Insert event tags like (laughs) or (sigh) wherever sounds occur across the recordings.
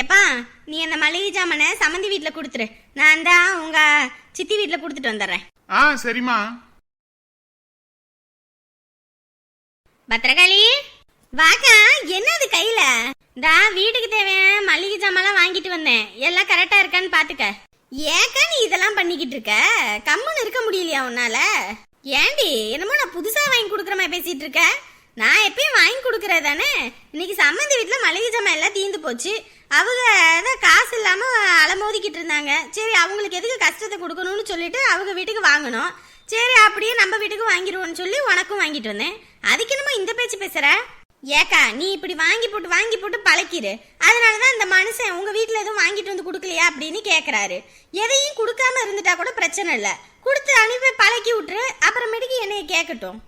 எப்பா நீ அந்த மளிகை ஜாமானை சம்மந்தி வீட்டில் கொடுத்துரு. நான் தான் உங்க சித்தி வீட்டில் கொடுத்துட்டு வந்துடுறேன் ஆ சரிம்மா. பத்திரகாளி வாக்கா என்னது கையில? டா வீட்டுக்கு தேவையான மளிகை ஜாமான்லாம் வாங்கிட்டு வந்தேன். எல்லாம் கரெக்டா இருக்கான்னு பாத்துக்க. ஏக்கா நீ இதெல்லாம் பண்ணிக்கிட்டு இருக்க? கம்முன்னு இருக்க முடியலையா உன்னால? ஏண்டி என்னமோ நான் புதுசா வாங்கி கொடுக்குற மாதிரி பேசிட்டு இருக்க? நான் எப்பயும் வாங்கி கொடுக்குறது தானே? இன்னைக்கு சம்மந்தி வீட்டில் மளிகை ஜாமான் எல்லாம் தீந்து போச்சு. அவங்க தான் காசு இல்லாமல் அலமோதிக்கிட்டு இருந்தாங்க. சரி அவங்களுக்கு எதுக்கு கஷ்டத்தை கொடுக்கணும்னு சொல்லிட்டு அவங்க வீட்டுக்கு வாங்கினோம் சரி அப்படியே நம்ம வீட்டுக்கு வாங்கிடுவோம்னு சொல்லி உனக்கும் வாங்கிட்டு வந்தேன். அதுக்கு என்னமோ இந்த பேச்சு பேசுகிற ஏக்கா நீ இப்படி வாங்கி போட்டு வாங்கி போட்டு பழக்கிடு அதனால தான் இந்த மனுஷன் உங்கள் வீட்டில் எதுவும் வாங்கிட்டு வந்து கொடுக்கலையா அப்படின்னு கேட்குறாரு எதையும் கொடுக்காம இருந்துட்டா கூட பிரச்சனை இல்லை. கொடுத்து அனுப்பி பழக்கி விட்டுரு. அப்புறமேட்டுக்கு என்னைய கேட்கட்டும்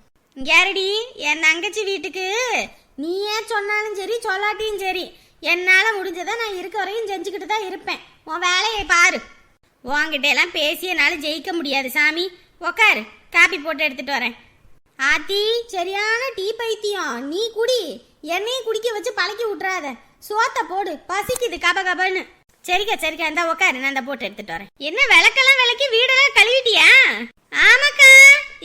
கேரடி என் தங்கச்சி வீட்டுக்கு. நீ ஏன் சொன்னாலும் சரி சொல்லாட்டியும் சரி. என்னால் முடிஞ்சதை நான் இருக்க வரையும் செஞ்சுக்கிட்டு தான் இருப்பேன். உன் வேலையை பாரு. உன்கிட்ட எல்லாம் பேசி என்னால் ஜெயிக்க முடியாது சாமி. உக்காரு. காப்பி போட்டு எடுத்துட்டு வரேன். ஆத்தி சரியான டீ பைத்தியம். நீ குடி. என்னையும் குடிக்க வச்சு பழக்கி விட்றாத சோத்த போடு. பசிக்குது கப கபன்னு. சரிக்கா சரிக்கா. இந்த உக்காரு. நான் இந்த போட்டு எடுத்துட்டு வரேன். என்ன விளக்கெல்லாம் விளக்கி வீடெல்லாம் கழுவிட்டியா? ஆமாக்கா.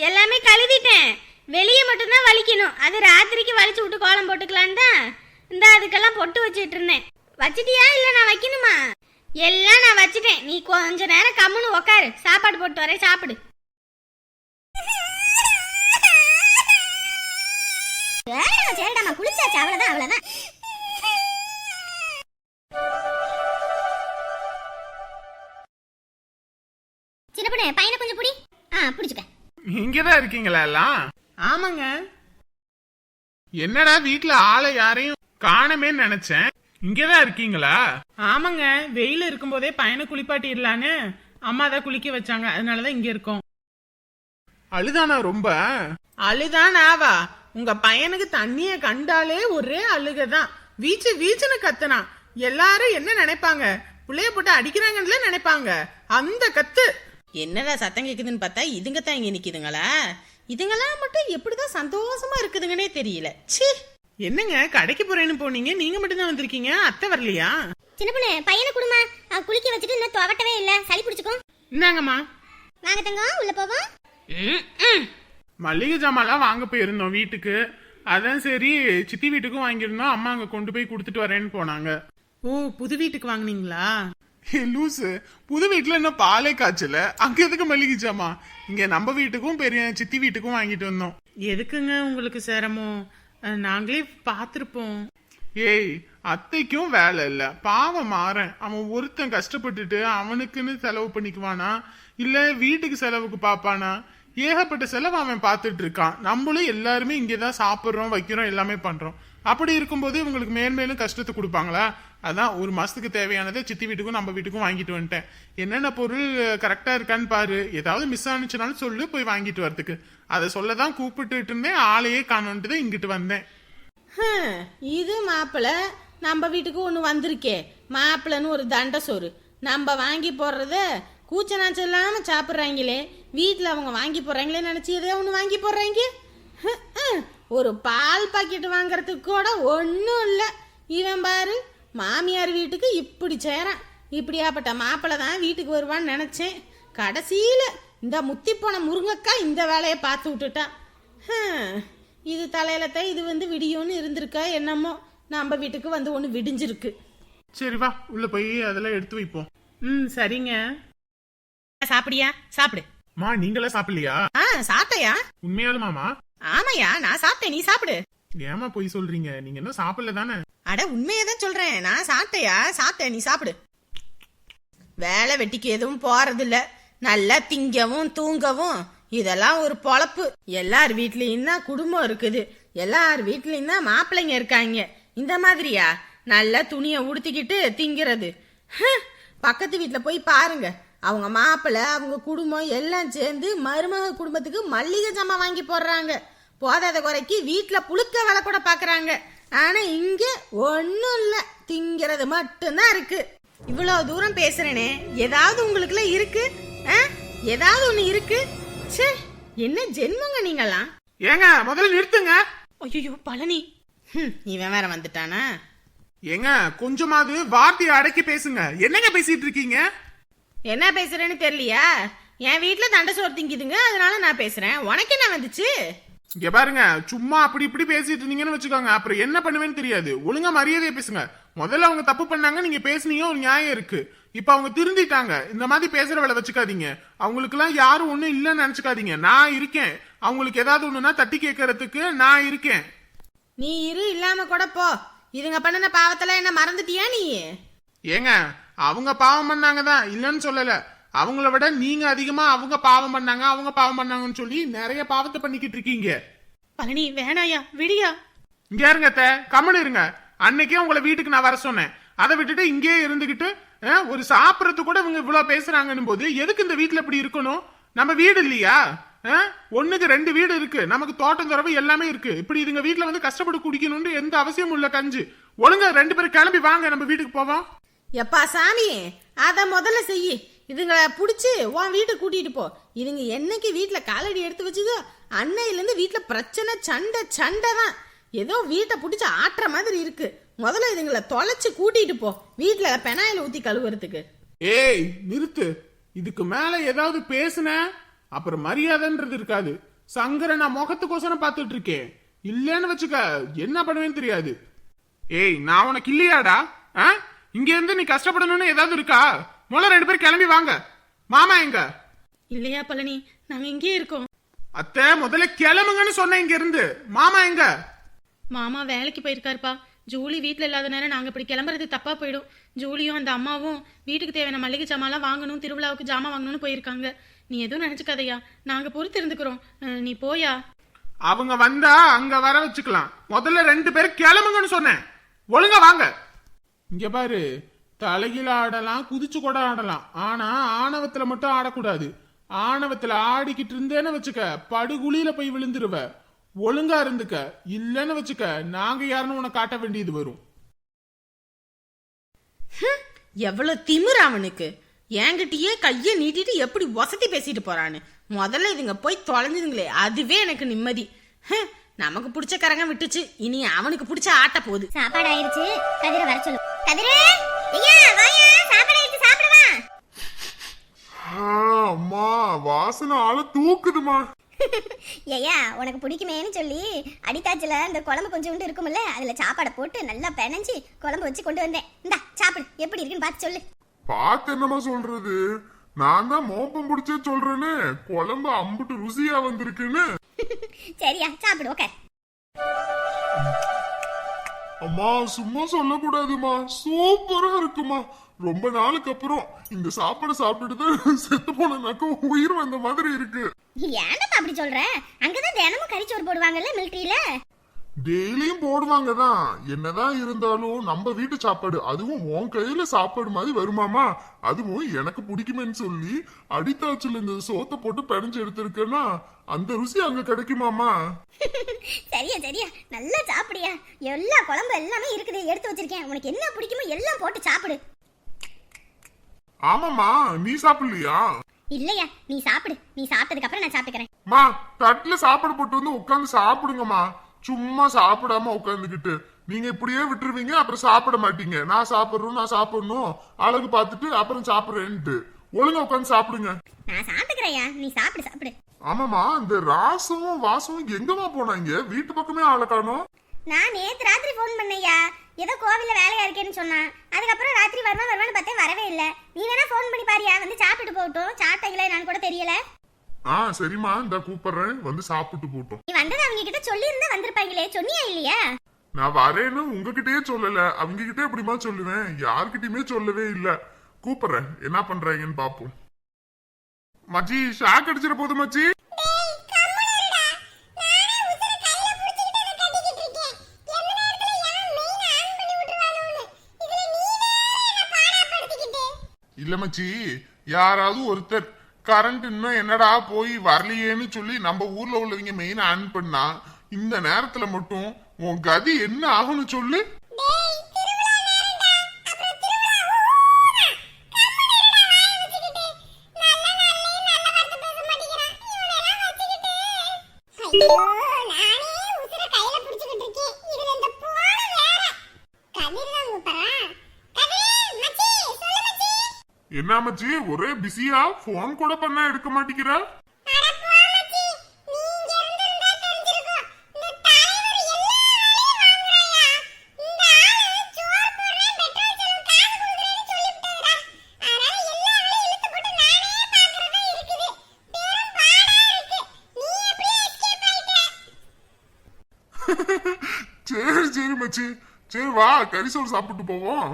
எல்லாமே கழுவிட்டேன். வெளியே மட்டும்தான் வலிக்கணும். அது ராத்திரிக்கு வலிச்சு விட்டு கோலம் போட்டுக்கலாம் தான் இந்த அதுக்கெல்லாம் பொட்டு வச்சுட்டு இருந்தேன். வச்சிட்டியா? இல்ல நான் வைக்கணுமா? எல்லாம் நான் வச்சிட்டேன். நீ கொஞ்ச நேரம் கம்முன்னு உக்காரு. சாப்பாடு போட்டு வரேன். சாப்பிடு. சரிடாமா குளிச்சாச்சு. அவ்வளவுதான் அவ்வளோதான் சின்ன பையனை கொஞ்சம் பிடி. ஆ பிடிச்சுக்க. இங்கதான் இருக்கீங்களா எல்லாம்? ஆமாங்க. என்னடா வீட்ல ஆளை யாரையும் காணமேன்னு நினைச்சேன். இங்கதான் இருக்கீங்களா? ஆமாங்க. வெயில் இருக்கும்போதே பையனை குளிப்பாட்டிடலான்னு அம்மா தான் குளிக்க வச்சாங்க. அதனாலதான் இங்க இருக்கோம். அழுதானா ரொம்ப? அழுதான் ஆவா உங்க பையனுக்கு தண்ணிய கண்டாலே ஒரே அழுகதான். வீச்சு வீச்சுன்னு கத்துனான். எல்லாரும் என்ன நினைப்பாங்க? புள்ளைய போட்டு அடிக்கிறாங்கன்னு நினைப்பாங்க. அந்த கத்து. என்னடா சத்தம் கேக்குதுன்னு பார்த்தா இதுங்க தான் இங்க நிக்குதுங்களா? இதுங்கெல்லாம் மட்டும் எப்படிதான் சந்தோஷமா இருக்குதுங்கன்னே தெரியல. ச்சீ. என்னங்க கடைக்கு போறேன்னு போனீங்க நீங்க மட்டும் தான் வந்திருக்கீங்க அத்தை வரலையா? சின்ன பொண்ணு பையனை குடுமா. அவ குளிக்க வச்சுட்டு இன்னும் துவட்டவே இல்ல. சளி பிடிச்சுக்கும். இந்தாங்கம்மா. வாங்க தங்கம் உள்ள போவோம். மளிகை ஜாமான்லாம் வாங்க போயிருந்தோம் வீட்டுக்கு. அதான் சரி சித்தி வீட்டுக்கும் வாங்கியிருந்தோம். அம்மா அங்க கொண்டு போய் கொடுத்துட்டு வரேன்னு போனாங்க. ஓ புது வீட்டுக்கு வாங்குனீங்களா? ஏய், லூசு. புது வீட்டுல இன்னும் பாலே காய்ச்சல. அங்க எதுக்கு மளிகை ஜாமான் இங்க நம்ம வீட்டுக்கும் பெரிய சித்தி வீட்டுக்கும் வாங்கிட்டு வந்தோம். எதுக்குங்க உங்களுக்கு சிரமம்? நாங்களே பார்த்துருப்போம் ஏய் அத்தைக்கும் வேலை இல்ல. பாவம் மாறன். அவன் ஒருத்தன் கஷ்டப்பட்டுட்டு அவனுக்குன்னு செலவு பண்ணிக்குவானா? இல்ல வீட்டுக்கு செலவுக்கு பாப்பானா? ஏகப்பட்ட செலவு அவன் பார்த்துட்டு இருக்கான். நம்மளும் எல்லாருமே இங்கதான் சாப்பிடுறோம் வைக்கிறோம் எல்லாமே பண்றோம். அப்படி இருக்கும்போது இவங்களுக்கு மேன்மேலும் கஷ்டத்தை கொடுப்பாங்களா? அதான் ஒரு மாதத்துக்கு தேவையானதை சித்தி வீட்டுக்கும் நம்ம வீட்டுக்கும் வாங்கிட்டு வந்துட்டேன். என்னென்ன பொருள் கரெக்டாக இருக்கான்னு பாரு. ஏதாவது மிஸ் ஆனிச்சுனாலும் சொல்லு போய் வாங்கிட்டு வரதுக்கு அதை சொல்லதான் கூப்பிட்டுட்டு இருந்தேன் ஆளையே காணோன்ட்டு தான் இங்கிட்டு வந்தேன். இது மாப்பிள்ள நம்ம வீட்டுக்கு ஒன்று வந்திருக்கே. மாப்பிள்ளன்னு ஒரு தண்டை சோறு. நம்ம வாங்கி போடுறத கூச்ச நாச்சம் இல்லாமல் சாப்பிட்றாங்களே. வீட்டில் அவங்க வாங்கி போடுறாங்களே நினச்சி எதையோ ஒன்று வாங்கி போடுறாங்க. ஒரு பால் பாக்கெட் வாங்குறதுக்கு கூட ஒன்றும் இல்லை. இவன் பாரு மாமியார் வீட்டுக்கு இப்படி சேரான். இப்படியாப்பட்ட மாப்பிள்ளை தான் வீட்டுக்கு வருவான்னு நினச்சேன். கடைசியில் இந்த முத்தி போன முருங்கக்காய் இந்த வேலையை பார்த்து விட்டுட்டா. ஹம், இது தலையில தான் இது வந்து விடியும்னு இருந்திருக்கா என்னமோ. நம்ம வீட்டுக்கு வந்து ஒன்று விடிஞ்சிருக்கு. சரி வா உள்ள போய் அதெல்லாம் எடுத்து வைப்போம். ம் சரிங்க. சாப்பிடியா சாப்பிடு. மா நீங்களே சாப்பிடலையா? ஆ சாப்பிட்டயா? உண்மையாலுமாமா ஆமாயா நான் சாப்பிட்டேன் நீ சாப்பிடு. ஏமா போய் சொல்றீங்க? நீங்க இன்னும் சாப்பிடல தானே? அட உண்மையை தான் சொல்றேன். நான் சாப்பிட்டேயா? சாப்பிட்டேன் நீ சாப்பிடு. வேலை வெட்டிக்கு எதுவும் போறதில்ல. நல்லா திங்கவும் தூங்கவும். இதெல்லாம் ஒரு பொழப்பு. எல்லார் வீட்லயும் தான் குடும்பம் இருக்குது. எல்லார் வீட்லயும் தான் மாப்பிள்ளைங்க இருக்காங்க. இந்த மாதிரியா? நல்லா துணியை உடுத்திக்கிட்டு திங்கிறது. பக்கத்து வீட்டில் போய் பாருங்க. அவங்க மாப்பிள்ளை அவங்க குடும்பம் எல்லாம் சேர்ந்து மருமக குடும்பத்துக்கு மல்லிகை ஜாமான் வாங்கி போடுறாங்க. போதாத குறைக்கு வீட்டில் புழுக்க வேலை கூட பார்க்குறாங்க ஆனால் இங்கே ஒன்றும் இல்லை. திங்கிறது மட்டும்தான் இருக்கு. இவ்வளோ தூரம் பேசுறேனே. ஏதாவது உங்களுக்குள்ள இருக்கு? ஆ? ஏதாவது ஒன்று இருக்கு? ச்சே என்ன ஜென்மங்க நீங்களாம் ஏங்க முதல்ல நிறுத்துங்க. ஐயோ பழனி. ஹம், இவன் வேற வந்துட்டானா? ஏங்க கொஞ்சமாவது வார்த்தையை அடக்கி பேசுங்க. என்னங்க பேசிட்டு இருக்கீங்க? என்ன பேசுறேன்னு தெரியலையா? என் வீட்டுல தண்டை சோறு திங்கிதுங்க அதனால நான் பேசுறேன். உனக்கு என்ன வந்துச்சு? இங்க பாருங்க சும்மா அப்படி இப்படி பேசிட்டு இருந்தீங்கன்னு வச்சுக்கோங்க. அப்புறம் என்ன பண்ணுவேன்னு தெரியாது. ஒழுங்கா மரியாதையா பேசுங்க. முதல்ல அவங்க தப்பு பண்ணாங்க நீங்க பேசுனீங்க ஒரு நியாயம் இருக்கு. இப்ப அவங்க திருந்திட்டாங்க. இந்த மாதிரி பேசுற வேலை வச்சுக்காதீங்க. அவங்களுக்கு எல்லாம் யாரும் ஒண்ணும் இல்லைன்னு நினைச்சுக்காதீங்க. நான் இருக்கேன். அவங்களுக்கு ஏதாவது ஒண்ணுன்னா தட்டி கேட்கறதுக்கு நான் இருக்கேன். நீ இரு இல்லாம கூட போ. இதுங்க பண்ணின பாவத்துல என்ன மறந்துட்டியா நீ? ஏங்க அவங்க பாவம் பண்ணாங்க தான். இல்லைன்னு சொல்லல. அவங்கள விட நீங்க அதிகமா அவங்க பாவம் பண்ணாங்க அவங்க பாவம் பண்ணாங்கன்னு சொல்லி நிறைய பாவத்தை பண்ணிக்கிட்டு இருக்கீங்க. பழனி வேணாயா? விடியா? இங்க இருங்க அத்தை. கம்முனு இருங்க. அன்னைக்கே உங்களை வீட்டுக்கு நான் வர சொன்னேன். அதை விட்டுட்டு இங்கேயே இருந்துகிட்டு அஹ், ஒரு சாப்பிடறது கூட இவங்க இவ்வளவு பேசுறாங்கன்னும் போது எதுக்கு இந்த வீட்டுல இப்படி இருக்கணும்? நம்ம வீடு இல்லையா? அஹ், ஒண்ணுக்கு ரெண்டு வீடு இருக்கு. நமக்கு தோட்டம் துறவு எல்லாமே இருக்கு. இப்படி இதுங்க வீட்டுல வந்து கஷ்டப்பட்டு குடிக்கணும்னு எந்த அவசியமும் இல்ல கஞ்சி. ஒழுங்கா ரெண்டு பேரும் கிளம்பி வாங்க நம்ம வீட்டுக்கு போவோம். எப்பா சாமி அத முதல்ல செய் இதுங்களை பிடிச்சி உன் வீட்டை கூட்டிகிட்டு போ. இதுங்க என்னைக்கு வீட்டில் காலடி எடுத்து வச்சுதோ அன்னையிலேருந்து வீட்டில் பிரச்சனை சண்டை சண்டை தான் ஏதோ வீட்டை பிடிச்சி ஆட்டுற மாதிரி இருக்கு. முதல்ல இதுங்களை தொலைச்சி கூட்டிகிட்டு போ. வீட்டில் பெனாயில் ஊற்றி கழுவுறதுக்கு. ஏய் நிறுத்து. இதுக்கு மேலே ஏதாவது பேசுன? அப்புறம் மரியாதைன்றது இருக்காது. சங்கரை நான் முகத்துக்கோசரம் பார்த்துட்டு இருக்கேன். இல்லன்னு வச்சுக்க என்ன பண்ணுவேன்னு தெரியாது. ஏய் நான் உனக்கு இல்லையாடா? ஆ? இங்க இருந்து நீ கஷ்டப்படணும்னு ஏதாவது இருக்கா? முதல்ல ரெண்டு பேரும் கிளம்பி வாங்க. மாமா எங்க? இல்லையா பழனி? நாங்க இங்கேயே இருக்கோம். அத்தை முதல்ல கிளம்புங்கன்னு சொன்னேன் இங்க இருந்து மாமா எங்க? மாமா வேலைக்கு போயிருக்காருப்பா. ஜூலி வீட்டில் இல்லாத நேரம் நாங்கள் இப்படி கிளம்புறது தப்பாக போயிடும். ஜூலியும் அந்த அம்மாவும் வீட்டுக்கு தேவையான மளிகை ஜாமான்லாம் வாங்கணும் திருவிழாவுக்கு ஜாமான் வாங்கணும்னு போயிருக்காங்க. நீ எதுவும் நினச்சிக்காதையா. நாங்கள் பொறுத்து இருந்துக்கிறோம். நீ போயா? அவங்க வந்தா அங்க வர வச்சுக்கலாம். முதல்ல ரெண்டு பேரும் கிளம்புங்கன்னு சொன்னேன். ஒழுங்கா வாங்க. இங்க பாரு. தலையில ஆடலாம் குதிச்சு கூட ஆடலாம். ஆனா ஆணவத்துல மட்டும் ஆடக்கூடாது. ஆணவத்துல ஆடிக்கிட்டு இருந்தேன்னு வச்சுக்க படுகுழியில போய் விழுந்துருவ. ஒழுங்கா இருந்துக்க. இல்லன்னு வச்சுக்க நாங்க யாருன்னு உனக்கு காட்ட வேண்டியது வரும். எவ்வளவு திமிரு அவனுக்கு. என்கிட்டயே கையை நீட்டிட்டு எப்படி வசதி பேசிட்டு போறான்னு. முதல்ல இதுங்க போய் தொலைஞ்சுதுங்களே அதுவே எனக்கு நிம்மதி. நமக்கு பிடிச்ச கரங்க விட்டுச்சு. இனி அவனுக்கு பிடிச்ச ஆட்ட போகுது. சாப்பாடு ஆயிருச்சு. கதிர வர சொல்லு. கதிரு! அம்மா வாசனை ஆள தூக்குதுமா. ஐயா உனக்கு பிடிக்குமேன்னு சொல்லி அடித்தாச்சில் இந்த குழம்பு கொஞ்சோண்டு இருக்கும்ல அதில் சாப்பாடை போட்டு நல்லா பெனஞ்சு குழம்பு வச்சு கொண்டு வந்தேன். இந்தா சாப்பிடு எப்படி இருக்குன்னு பார்த்து சொல்லு. பார்த்து என்னமா சொல்றது? நான் தான் மோப்பம் பிடிச்சே சொல்றேன்னு குழம்பு அம்புட்டு ருசியா வந்திருக்குன்னு. சரியா சாப்பிடு ஓகே அம்மா சும்மா சொல்லக்கூடாதுமா. சூப்பரா இருக்குமா. ரொம்ப நாளுக்கு அப்புறம் இந்த சாப்பாடு சாப்பிட்டுட்டு தான் செத்து போன உயிர் வந்த மாதிரி இருக்கு. ஏன்டா அப்படி சொல்ற? அங்கதான் தினமும் கறிச்சோறு போடுவாங்கல்ல மிலிட்டரியில டெய்லியும் போடுவாங்க தான் என்னதான் இருந்தாலும் நம்ம வீட்டு சாப்பாடு அதுவும் உன் கையில சாப்பாடு மாதிரி வருமாமா அதுவும் எனக்கு பிடிக்குமேன்னு சொல்லி அடித்தாச்சுல இந்த சோத்தை போட்டு பிணைஞ்சு எடுத்திருக்கேன்னா அந்த ருசி அங்க கிடைக்குமாமா சரியா சரியா. நல்லா சாப்பிடியா. எல்லா குழம்பு எல்லாமே இருக்குது. எடுத்து வச்சிருக்கேன். உனக்கு என்ன பிடிக்குமோ எல்லாம் போட்டு சாப்பிடு. ஆமாமா நீ சாப்பிடலையா? இல்லையா. நீ சாப்பிடு. நீ சாப்பிட்டதுக்கு அப்புறம் நான் சாப்பிட்டுக்கிறேன். மா தட்டுல சாப்பாடு போட்டு வந்து உட்காந்து சாப்பிடுங்கம்மா. சும்மா சாப்பிடாம உட்காந்துக்கிட்டு நீங்க இப்படியே விட்டுருவீங்க அப்புறம் சாப்பிட மாட்டீங்க. நான் சாப்பிடுறோம் நான் சாப்பிடணும். அழகு பார்த்துட்டு அப்புறம் சாப்பிடுறேன்ட்டு. ஒழுங்கா உட்காந்து சாப்பிடுங்க. நான் சாப்பிட்டுக்கிறேயா நீ சாப்பிடு சாப்பிடு. ஆமாமா இந்த ராசமும் வாசமும் எங்கம்மா போனாங்க? வீட்டு பக்கமே ஆளை காணோம். நான் நேத்து ராத்திரி ஃபோன் பண்ணையா ஏதோ கோவில்ல வேலையா இருக்கேன்னு சொன்னான். அதுக்கப்புறம் ராத்திரி வருவான் வருவான்னு பார்த்தேன் வரவே இல்லை. நீ வேணா ஃபோன் பண்ணி பாரியா. வந்து சாப்பிட்டு போகட்டும். சாப்பிட்டீங்களே நான் கூட தெரியல. ஆ சரிம்மா இந்த கூப்பிடுறேன். வந்து சாப்பிட்டு போட்டோம். நீ வந்தது அவங்க கிட்ட சொல்லியிருந்தா வந்திருப்பாங்களே சொன்னியா இல்லையா? நான் வரேன்னு உங்ககிட்டயே சொல்லல. அவங்க கிட்டே எப்படிமா சொல்லுவேன்? யார்கிட்டயுமே சொல்லவே இல்ல. கூப்பிடுறேன். என்ன பண்றாங்கன்னு பாப்போம். மச்சி ஷாக் அடிச்சிட போது மச்சி. இல்ல மச்சி. யாராவது ஒருத்தர் கரண்ட் இன்னும் என்னடா போய் வரலையேன்னு சொல்லி நம்ம ஊர்ல உள்ளவங்க மெயினா ஆன் பண்ணா இந்த நேரத்துல மட்டும் உன் கதி என்ன ஆகும்னு சொல்லு. மச்சி ஒரே பிஸியா போன் கூட பண்ணா எடுக்க மாட்டேங்கிற (laughs) சரி சரி மச்சி. சரி வா கறி சோறு சாப்பிட்டு போவோம்.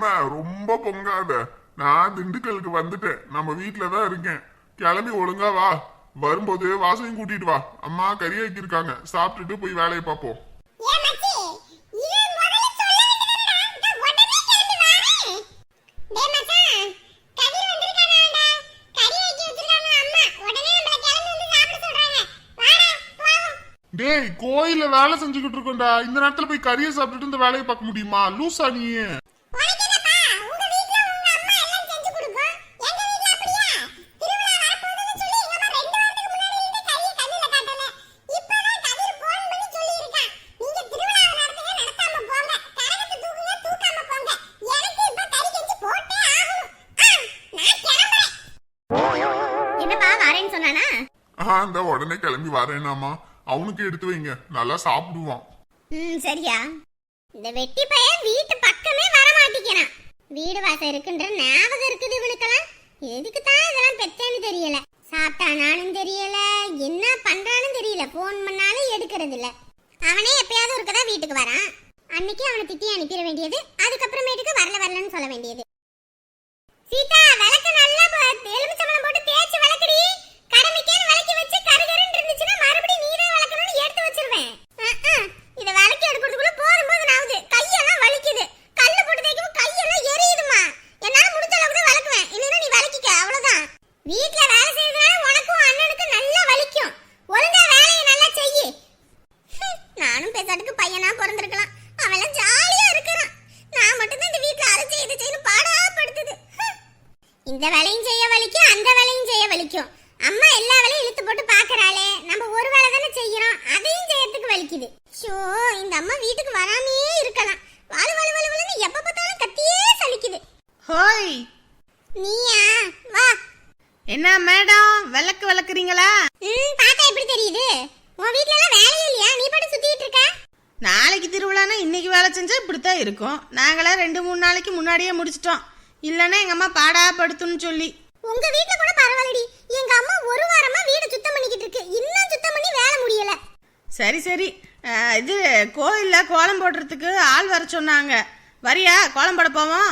எருமா ரொம்ப பொங்காத. நான் திண்டுக்கலுக்கு வந்துட்டேன். நம்ம வீட்ல தான் இருக்கேன். கிளம்பி ஒழுங்கா வா. வரும்போது வாசனையும் கூட்டிட்டு வா. அம்மா கறி ஆக்கியிருக்காங்க சாப்பிட்டுட்டு போய் வேலையை பார்ப்போம். டேய் கோயில்ல வேலை செஞ்சுக்கிட்டு இருக்கோம்டா. இந்த நேரத்துல போய் கறியை சாப்பிட்டுட்டு இந்த வேலையை பார்க்க முடியுமா? லூசா நீ. நான் இந்த உடனே கிளம்பி வரேனாமா அவனுக்கு எடுத்து வைங்க. நல்லா சாப்பிடுவான். ம் சரியா. இந்த வெட்டி பையன் வீட்டு பக்கமே வர மாட்டேங்கிறான் வீடு வாசம் இருக்குன்ற ஞாபகம் இருக்குது இவனுக்கெல்லாம். எதுக்கு தான் இதெல்லாம் பெத்தேன்னு தெரியல. சாப்பிட்டானாலும் தெரியல. என்ன பண்றானும் தெரியல. ஃபோன் பண்ணாலும் எடுக்கிறது இல்ல அவனே எப்பயாவது ஒருக்கதான் வீட்டுக்கு வரான். அன்னைக்கு அவனை திட்டி அனுப்பிட வேண்டியது. அதுக்கப்புறமேட்டுக்கு வரல வரலன்னு சொல்ல வேண்டியது. சீதா விளக்கு நல்லா எலுமிச்சம்பழம் போட்டு தேய்ச்சி விளக்கு கடமைக்கேன்னு விளக்கி வச்சு கருகருன்னு இருந்துச்சுன்னா மறுபடியும் நீ தான் விளக்கணும்னு எடுத்து வச்சிருவேன் அஹ், அஹ். இத விளக்கி எடுக்கிறதுக்குள்ள போதும் போது ஆகுது கையெல்லாம் வலிக்குது கல்லு போட்டு தேய்க்கும் கையெல்லாம் எரியுதுமா என்னால முடிஞ்ச அளவுக்கு தான் விளக்குவேன் இல்லைன்னா நீ விளக்கிக்க அவ்வளவுதான் வீட்ல வேலை செய்யறதுனால உனக்கும் அண்ணனுக்கும் நல்லா வலிக்கும் ஒழுங்கா வேலையை நல்லா செய்யு ஹம், நானும் பேசாட்டுக்கு பையனா பிறந்திருக்கலாம் அவெல்லாம் ஜாலியா இருக்கிறான் நான் மட்டும் தான் இந்த வீட்ல அதை செய்ய இதை செய்யணும் பாடாப்படுத்துது ஹம். இந்த வேலையும் செய்ய வலிக்கும் அந்த வேலையும் செய்ய வலிக்கும். அம்மா எல்லா வேலையும் இழுத்து போட்டு பாக்குறாளே நம்ம ஒரு வேலை தானே செய்யறோம். அதையும் செய்யறதுக்கு வலிக்குது. ஷோ இந்த அம்மா வீட்டுக்கு வராமே இருக்கலாம். வாழு வாழு வாழு வாழுன்னு எப்ப பார்த்தாலும் கத்தியே சலிக்குது. ஹோய். நீயா? வா. என்ன மேடம்? விளக்கு விளக்குறீங்களா? ம் பார்த்தா எப்படி தெரியுது? உன் வீட்ல எல்லாம் வேலையே இல்லையா? நீ பாட்டு சுத்திட்டு இருக்க? நாளைக்கு திருவிழானா இன்னைக்கு வேலை செஞ்சா இப்படித்தான் இருக்கும். நாங்களே ரெண்டு மூணு நாளைக்கு முன்னாடியே முடிச்சிட்டோம். இல்லைன்னா எங்க அம்மா பாடா படுத்துன்னு சொல்லி. உங்க வீட்ல கூட பரவாயில்லடி. எங்க அம்மா ஒரு வாரமா வீடு சுத்தம் பண்ணிக்கிட்டு இருக்கு. இன்னும் சுத்தம் பண்ணி வேலை முடியல. சரி சரி. இது கோயில்ல கோலம் போடுறதுக்கு ஆள் வர சொன்னாங்க. வரியா? கோலம் போட போவோம்?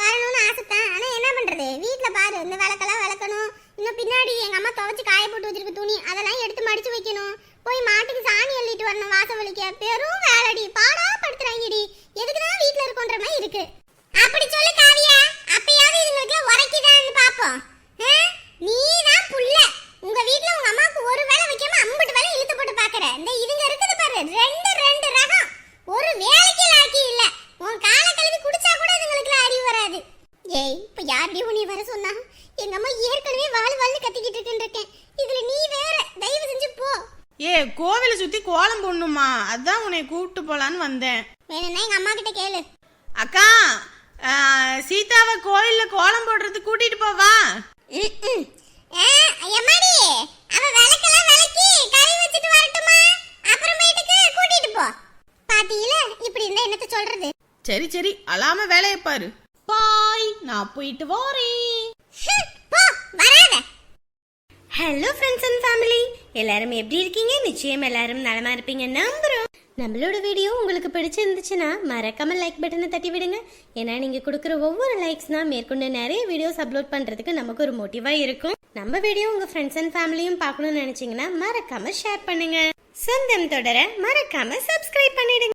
வரணும்னு ஆசைத்தான். ஆனா என்ன பண்றது? வீட்ல பாரு. இந்த விளக்கெல்லாம் விளக்கணும். இன்னும் பின்னாடி எங்க அம்மா துவைச்சு காய போட்டு வச்சிருக்க துணி அதெல்லாம் எடுத்து மடிச்சு வைக்கணும். போய் மாட்டுக்கு சாணி அள்ளிட்டு வரணும். வாசல் வலிக்க பெரும் வேலைடி. பாடா படுத்துறாங்கடி. எதுக்குதான் வீட்ல இருக்கோன்ற மாதிரி இருக்கு. அப்படி சொல்லு காவியா. அப்பயாவது இதுங்களுக்கு உரைக்குதான்னு பாப்போம். நீ தான் புள்ள. உங்க வீட்ல உங்க அம்மாக்கு ஒரு வேலை வைக்காம அம்பட்டு வேலை இழுத்து போட்டு பாக்குற. இந்த இதுங்க இருக்குது பாரு ரெண்டு ரெண்டு ரகம். ஒரு வேலைக்கு லாக்கி இல்ல. உன் கால கழுவி குடிச்சா கூட அதுங்களுக்கு அறிவு வராது. ஏய் இப்ப யாருடைய உன்னை வர சொன்னா? எங்க அம்மா ஏற்கனவே வாழ் வாழ்னு கத்திக்கிட்டு இருக்குன்னு இருக்கேன். இதுல நீ வேற தயவு செஞ்சு போ. ஏ கோவிலை சுத்தி கோலம் போடணுமா? அதான் உன்னை கூப்பிட்டு போலான்னு வந்தேன். வேணும்னா எங்க அம்மா கிட்ட கேளு. அக்கா சீதாவை கோயில்ல கோலம் போடுறதுக்கு கூட்டிட்டு போவா. எம்மாடி? அவ விளக்கெல்லாம் விளக்கி கறி வச்சுட்டு வரட்டுமா? அப்புறமேட்டுக்கு கூட்டிட்டு போ. பாத்தீங்கள இப்படி இருந்தா என்னத்த சொல்றது? சரி சரி அழாம வேலையை பாரு. பாய் நான் போயிட்டு வரேன். ஹம், போ வராத. ஹலோ ஃப்ரெண்ட்ஸ் அண்ட் ஃபேமிலி எல்லாரும் எப்படி இருக்கீங்க? நிச்சயம் எல்லாரும் நலமா இருப்பீங்க. நம்புறோம். நம்மளோட வீடியோ உங்களுக்கு பிடிச்சிருந்துச்சுன்னா மறக்காம லைக் பட்டனை தட்டி விடுங்க. ஏன்னா நீங்கள் கொடுக்குற ஒவ்வொரு லைக்ஸ் தான் மேற்கொண்டு நிறைய வீடியோஸ் அப்லோட் பண்ணுறதுக்கு நமக்கு ஒரு மோட்டிவாக இருக்கும். நம்ம வீடியோ உங்கள் ஃப்ரெண்ட்ஸ் அண்ட் ஃபேமிலியும் பார்க்கணும்னு நினச்சிங்கன்னா மறக்காம ஷேர் பண்ணுங்க. சொந்தம் தொடர மறக்காம சப்ஸ்கிரைப் பண்ணிடுங்க.